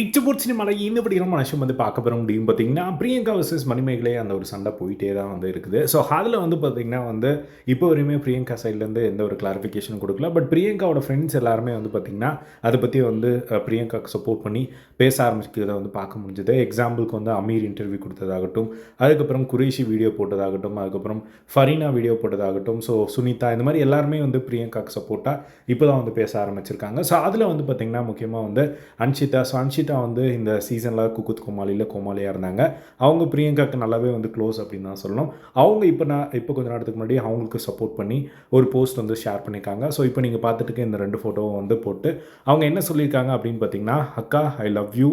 இச்சபூர் மலை இந்த படிக்கிற மனுஷன் வந்து பார்க்க போகிற முடியும். பார்த்தீங்கன்னா பிரியங்கா வர்சஸ் மணிமேகலை அந்த ஒரு சண்டை போயிட்டே தான் வந்து இருக்குது. ஸோ அதில் வந்து பார்த்திங்கன்னா வந்து இப்போ வரையுமே பிரியங்கா சைட்லேருந்து எந்த ஒரு கிளாரிஃபிகேஷன் கொடுக்கல. பட் பிரியங்காவோட ஃப்ரெண்ட்ஸ் எல்லாருமே வந்து பார்த்திங்கன்னா அதை பற்றி வந்து பிரியங்காவுக்கு சப்போர்ட் பண்ணி பேச ஆரம்பிக்கிறத வந்து பார்க்க முடிஞ்சது. எக்ஸாம்பிளுக்கு வந்து அமீர் இன்டர்வியூ கொடுத்ததாகட்டும் அதுக்கப்புறம் குரேஷி வீடியோ போட்டதாகட்டும் அதுக்கப்புறம் ஃபரீனா வீடியோ போட்டதாகட்டும் ஸோ சுனிதா இந்த மாதிரி எல்லாருமே வந்து பிரியங்காக்கு சப்போர்ட்டாக இப்போ தான் வந்து பேச ஆரம்பிச்சிருக்காங்க. ஸோ அதில் வந்து பார்த்திங்கன்னா முக்கியமாக வந்து அன்ஷிதா. ஸோ அன்ஷிதா வந்து இந்த சீசனில் குக்குத் கோமாளியில் கோமாளியாக இருந்தாங்க. அவங்க பிரியங்காவுக்கு நல்லாவே வந்து க்ளோஸ் அப்படின்னு தான் சொல்லணும். அவங்க இப்போ நான் இப்போ கொஞ்ச நேரத்துக்கு முன்னாடி அவங்களுக்கு சப்போர்ட் பண்ணி ஒரு போஸ்ட் வந்து ஷேர் பண்ணியிருக்காங்க. ஸோ இப்போ நீங்கள் பார்த்துட்டு இந்த ரெண்டு ஃபோட்டோவும் வந்து போட்டு அவங்க என்ன சொல்லியிருக்காங்க அப்படின்னு பார்த்தீங்கன்னா அக்கா ஐ லவ் யூ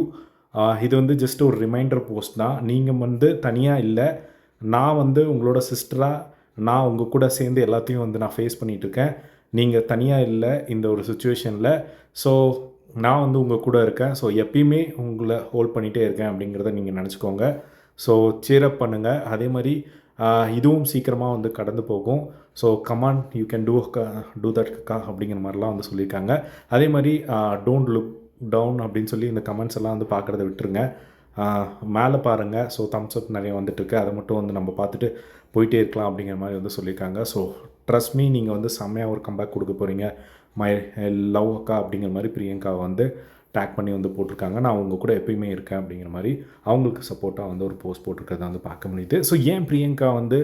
இது வந்து ஜஸ்ட் ஒரு ரிமைண்டர் போஸ்ட் தான். நீங்கள் வந்து தனியாக இல்லை. நான் வந்து உங்களோட சிஸ்டராக நான் உங்கள் கூட சேர்ந்து எல்லாத்தையும் வந்து நான் ஃபேஸ் பண்ணிகிட்ருக்கேன் நீங்கள் தனியாக இல்லை இந்த ஒரு சுச்சுவேஷனில் ஸோ நான் வந்து உங்கள் கூட இருக்கேன். ஸோ எப்பயுமே உங்களை ஹோல்ட் பண்ணிகிட்டே இருக்கேன் அப்படிங்கிறத நீங்கள் நினச்சிக்கோங்க. ஸோ சீரப் பண்ணுங்கள் அதே மாதிரி இதுவும் சீக்கிரமாக வந்து கடந்து போகும். So come on you can do க டூ தட் கா அப்படிங்கிற மாதிரிலாம் வந்து சொல்லியிருக்காங்க. அதே மாதிரி டோன்ட் லுக் டவுன் அப்படின்னு சொல்லி இந்த கமெண்ட்ஸ் எல்லாம் வந்து பார்க்குறத விட்டுருங்க. மேலே பாருங்கள் ஸோ தம்ஸ் அப் நிறைய வந்துட்டுருக்கு அதை மட்டும் வந்து நம்ம பார்த்துட்டு போயிட்டே இருக்கலாம் அப்படிங்கிற மாதிரி வந்து சொல்லியிருக்காங்க. ஸோ ட்ரஸ்ட் மீ நீங்கள் வந்து செம்மையாக ஒரு கம்பேக் கொடுக்க போகிறீங்க மை லவ் அக்கா அப்படிங்கிற மாதிரி பிரியங்காவை வந்து டேக் பண்ணி வந்து போட்டிருக்காங்க. நான் உங்கள் கூட எப்பயுமே இருக்கேன் அப்படிங்கிற மாதிரி அவங்களுக்கு சப்போர்ட்டாக வந்து ஒரு போஸ்ட் போட்டிருக்கிறத வந்து பார்க்க முடியுது. ஸோ ஏன் பிரியங்கா வந்து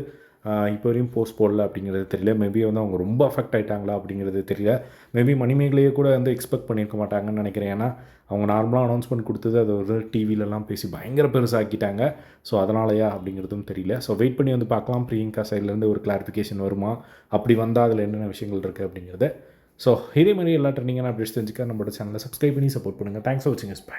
இப்போ வரையும் போஸ்ட் போடல அப்படிங்கிறது தெரியல. மேபி வந்து அவங்க ரொம்ப அஃபெக்ட் ஆகிட்டாங்களா அப்படிங்கிறது தெரியல. மேபி மணிமேகலையே கூட வந்து எக்ஸ்பெக்ட் பண்ணியிருக்க மாட்டாங்கன்னு நினைக்கிறேன். ஏன்னா அவங்க நார்மலாக அனௌன்ஸ்மெண்ட் கொடுத்தது அது ஒரு டிவிலலாம் பேசி பயங்கர பெருசாக்கிட்டாங்க. ஸோ அதனாலயா அப்படிங்கிறதும் தெரியல. ஸோ வெயிட் பண்ணி வந்து பார்க்கலாம். பிரியங்கா சைட்லேருந்து ஒரு கிளாரிஃபிகேஷன் வருமா? அப்படி வந்தால் அதில் என்னென்ன விஷயங்கள் இருக்குது அப்படிங்கிறத. ஸோ இதே மாதிரி எல்லா ட்ரெண்டிங்கான அப்டேட்ஸ் தெரிஞ்சுக்க நம்மளோட சேனலை சப்ஸ்கிரைப் பண்ணி சப்போர்ட் பண்ணுங்கள் தேங்க்ஸ் ஃபார் வாட்சிங் எஸ் பை